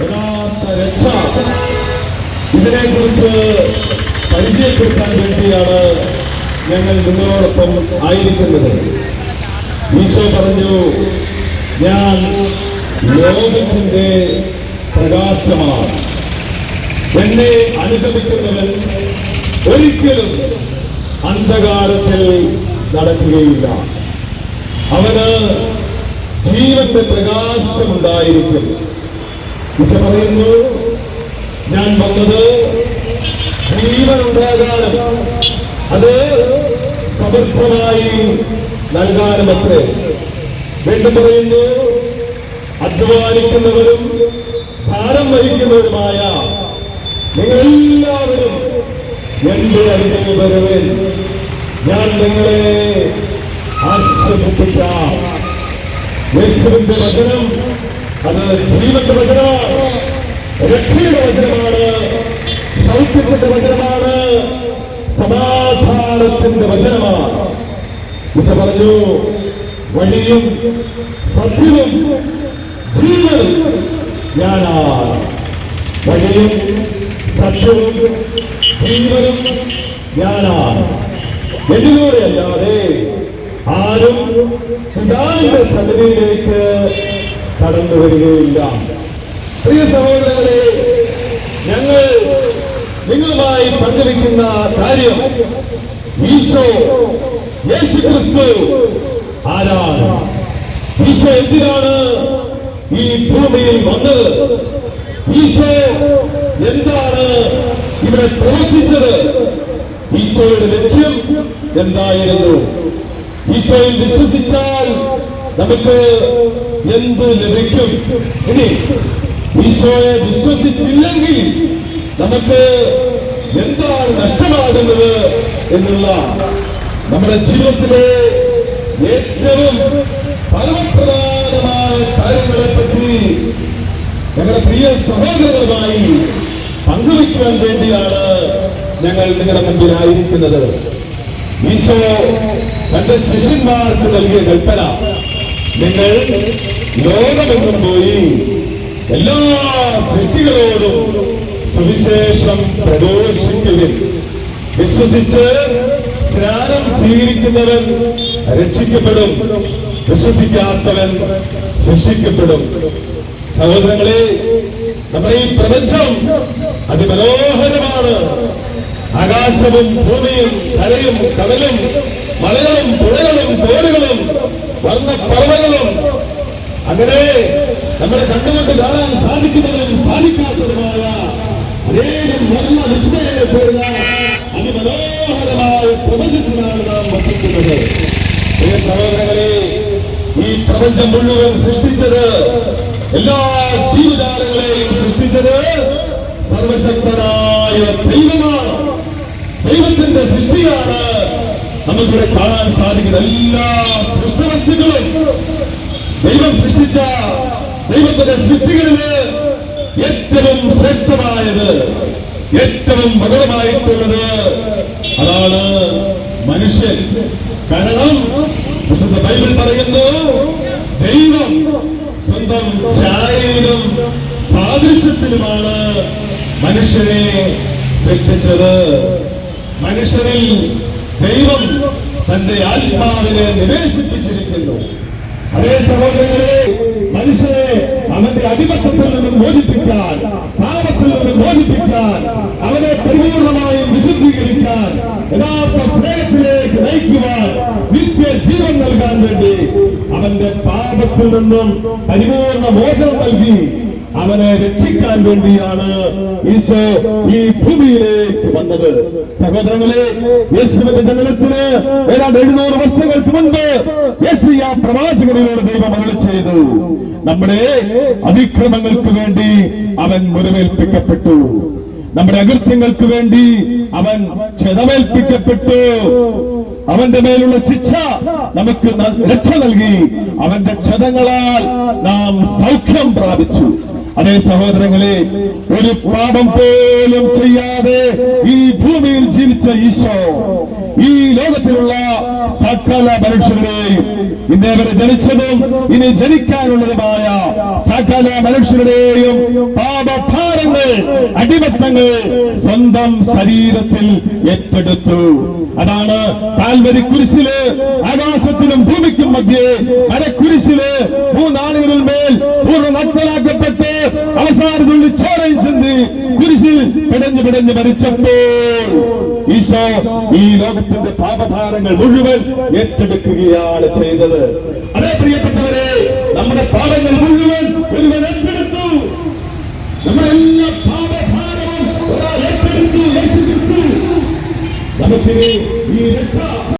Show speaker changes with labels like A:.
A: യഥാർത്ഥ രക്ഷ. ഇതിനെ കുറിച്ച് പരിചയപ്പെടുത്താൻ വേണ്ടിയാണ് ഞങ്ങൾ നിങ്ങളോടൊപ്പം ആയിരിക്കുന്നത്. ഈശോ പറഞ്ഞു ഞാൻ ലോകത്തിന്റെ പ്രകാശമാണ്. എന്നെ അനുഗമിക്കുന്നവൻ ഒരിക്കലും അന്ധകാരത്തിൽ നടക്കുകയില്ല. അവന് ജീവന്റെ പ്രകാശമുണ്ടായിരിക്കും. ഈശോ പറയുന്നു ഞാൻ വന്നത് ജീവൻ ഉണ്ടാകാനും അത് സമൃദ്ധമായി നൽകാനും അത്രേ വീണ്ടും പറയുന്നു അധ്വാനിക്കുന്നവരും ഭാരം വഹിക്കുന്നവരുമായ നിങ്ങളെല്ലാവരും എന്റെ അടുത്തേക്ക് വരുവേൻ. ഞാൻ നിങ്ങളെ ആശ്വസിപ്പിക്കാം യേശുവിന്റെ വചനം അത് ജീവന്റെ വചനമാണ് രക്ഷയുടെ വചനമാണ്. സൗഖ്യത്തിന്റെ വചനമാണ്. സമാധാനത്തിന്റെ വചനമാണ്. വിശ പറഞ്ഞു വഴിയും സത്യവും ജീവനും ഞാനാണ്. വഴിയും സത്യവും ജീവനും ഞാനാണ്. എന്നിലൂടെ അല്ലാതെ ആരും പിതാവിന്റെ സന്നിധിയിലേക്ക് കടന്നു വരികയില്ല. പ്രിയ സഹോദരങ്ങളെ ഞങ്ങൾ നിങ്ങളുമായി പങ്കുവെക്കുന്ന കാര്യം ഈശോ യേശു ക്രിസ്തു ആരാണ്? ഈശോ എന്തിനാണ് ഈ ഭൂമിയിൽ വന്നത്? ഈശോ എന്താണ് ഇവിടെ പ്രവർത്തിച്ചത്? ഈശോയുടെ ലക്ഷ്യം എന്തായിരുന്നു? ഈശോയിൽ വിശ്വസിച്ചാൽ നമുക്ക് എന്ത് ലഭിക്കും? ഇനി ഈശോയെ വിശ്വസിച്ചില്ലെങ്കിൽ നമുക്ക് എന്താണ് നഷ്ടമാകുന്നത് എന്നുള്ള നമ്മുടെ ജീവിതത്തിലെ ഏറ്റവും പരമപ്രധാനമായ കാര്യങ്ങളെ പറ്റി ഞങ്ങളുടെ പ്രിയ സഹോദരങ്ങളുമായി പങ്കുവയ്ക്കാൻ വേണ്ടിയാണ് ഞങ്ങൾ നിങ്ങളുടെ മുമ്പിലായിരിക്കുന്നത്. ഈശോ തന്റെ ശിഷ്യന്മാർക്ക് നൽകിയ കൽപ്പന. നിങ്ങൾ ലോകമെങ്ങും പോയി എല്ലാ സൃഷ്ടികളോടും സുവിശേഷം പ്രഘോഷിക്കുവിൻ വിശ്വസിച്ച് സ്നാനം സ്വീകരിക്കുന്നവൻ രക്ഷിക്കപ്പെടും. വിശ്വസിക്കാത്തവൻ ശിക്ഷിക്കപ്പെടും. സഹോദരങ്ങളെ നമ്മുടെ ഈ പ്രപഞ്ചം അതിമനോഹരമാണ്. ആകാശവും ഭൂമിയും കരയും കടലും മലകളും പുഴകളും തോടുകളും വർണപ്പറവകളും അങ്ങനെ നമ്മുടെ കണ്ടുകൊണ്ട് കാണാൻ സാധിക്കുന്നതും സാധിക്കാത്തതുമായ അനേകം വർണ വിസ്മയപ്പെടുന്ന അതിമനോഹരമായ പ്രപഞ്ചത്തിലാണ് നാം വസിക്കുന്നത്. സഹോദരങ്ങളെ ഈ പ്രപഞ്ചം മുഴുവൻ സൃഷ്ടിച്ചത് എല്ലാ ജീവജാലങ്ങളെയും സൃഷ്ടിച്ചത് സർവശക്തനായ ദൈവമാണ്. ദൈവത്തിന്റെ സൃഷ്ടിയാണ് നമുക്കിവിടെ കാണാൻ സാധിക്കുന്ന എല്ലാ സൃഷ്ടവസ്തുക്കളും ദൈവം സൃഷ്ടിച്ച ദൈവത്തിന്റെ സൃഷ്ടികളിൽ ഏറ്റവും ശ്രേഷ്ഠമായത് ഏറ്റവും മകരമായിട്ടുള്ളത് അതാണ് മനുഷ്യൻ. കാരണം വിശുദ്ധ ബൈബിൾ പറയുന്നു ദൈവം സ്വന്തം ഛായയിലും സാദൃശ്യത്തിലുമാണ് മനുഷ്യനെ സൃഷ്ടിച്ചത്. മനുഷ്യനിൽ ദൈവം തന്റെ ആത്മാവിനെ നിവേശിപ്പിച്ചിരിക്കുന്നു. അതേ സഹോദരങ്ങളെ മനുഷ്യനെ അവന്റെ അടിമത്തത്തിൽ നിന്നും മോചിപ്പിക്കാൻ പാപത്തിൽ നിന്നും മോചിപ്പിക്കാൻ അവനെ പരിപൂർണമായും വിശുദ്ധീകരിക്കാൻ യഥാർത്ഥ സ്നേഹത്തിലേക്ക് നയിക്കുവാൻ നിത്യ ജീവൻ നൽകാൻ വേണ്ടി അവന്റെ പാപത്തിൽ നിന്നും പരിപൂർണ മോചനം നൽകി അവനെ രക്ഷിക്കാൻ വേണ്ടിയാണ് ഈശോ ഈ ഭൂമിയിലേക്ക് വന്നത്. സഹോദരങ്ങളെ യേശുവിന്റെ ജനനത്തിന് ഏതാണ്ട് എഴുന്നൂറ് വർഷങ്ങൾക്ക് മുൻപ് ആ പ്രവാചകനിലൂടെ ദൈവം അരുളി ചെയ്തു. നമ്മുടെ അതിക്രമങ്ങൾക്ക് വേണ്ടി അവൻ മുറിവേൽപ്പിക്കപ്പെട്ടു. നമ്മുടെ അകൃത്യങ്ങൾക്ക് വേണ്ടി അവൻ ക്ഷതമേൽപ്പിക്കപ്പെട്ടു. അവന്റെ മേലുള്ള ശിക്ഷ നമുക്ക് രക്ഷ നൽകി. അവന്റെ ക്ഷതങ്ങളാൽ നാം സൗഖ്യം പ്രാപിച്ചു. അതേ സഹോദരങ്ങളെ ഒരു പാപം പോലും ചെയ്യാതെ ഈ ഭൂമിയിൽ ജീവിച്ച ഈശോ ഈ ലോകത്തിലുള്ള സകല മനുഷ്യരുടെയും ഇന്നേ വരെ ജനിച്ചതും ഇനി ജനിക്കാനുള്ളതുമായ സകല മനുഷ്യരുടെയും പാപഭാരങ്ങൾ അടിമത്തങ്ങൾ സ്വന്തം ശരീരത്തിൽ ഏറ്റെടുത്തു. അതാണ് താൽവരി കുരിശിൽ ആകാശത്തിനും ഭൂമിക്കും മധ്യേ മരക്കുരിശിൽ മൂന്നാളുകളിൽ മേൽ പൂർണ നഗ്നനാക്കപ്പെട്ട് അവസാനത്തുള്ളിൽ ചോരയും ചിന്തി കുരിശിൽ പിടഞ്ഞു പിടഞ്ഞു മരിച്ചപ്പോൾ ഈശോ ഈ ലോകത്തിന്റെ പാപഭാരങ്ങൾ മുഴുവൻ ഏറ്റെടുക്കുകയാണ് ചെയ്തത്. അതേ പ്രിയപ്പെട്ടവരെ നമ്മുടെ പാപങ്ങൾ മുഴുവൻ ഒരുവൻ ഏറ്റെടുത്തു. നമ്മുടെ എല്ലാ പാപഭാരവും ഏറ്റെടുത്തു നമുക്ക് ഈ രക്ഷ